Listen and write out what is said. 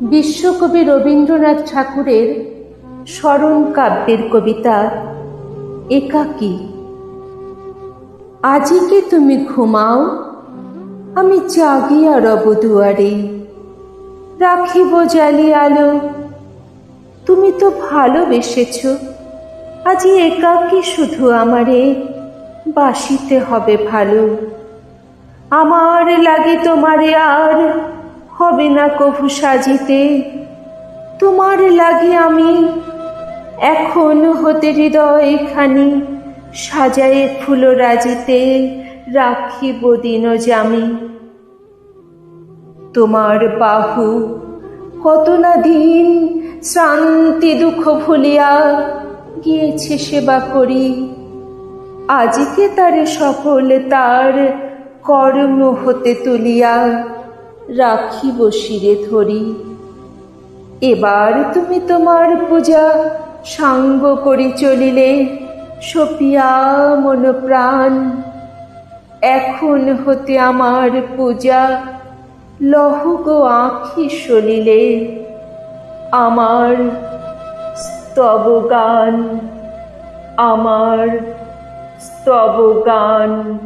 বিশ্বকবি রবীন্দ্রনাথ ঠাকুরের স্মরণ কাব্যের কবিতা একাকী। আজি কি তুমি ঘুমাও? আমি জাগিয়া রব দুয়ারে, রাখিব জালি আলো। তুমি তো ভালোবেসেছ, আজি একাকী শুধু আমারে বাসিতে হবে ভালো। আমার লাগে তোমারে আর হবে না কভু সাজিতে। তোমার লাগে আমি এখন হতে হৃদয় খানি সাজায়ে ফুল রাজিতে রাখিব দিন জামি। তোমার বাহু কত না দিন শ্রান্তি দুঃখ ভুলিয়া গিয়েছে সেবা করি। আজকে তারে সফল তার কর্ম হতে তুলিয়া রাখিব শিরে ধরি। এবার তুমি তোমার পূজা সাঙ্গ করি চলিলে, সপিয়া মন প্রাণ। এখন হতে আমার পূজা, লহ গো আঁখি সলিলে। আমার স্তব গান, আমার স্তব গান।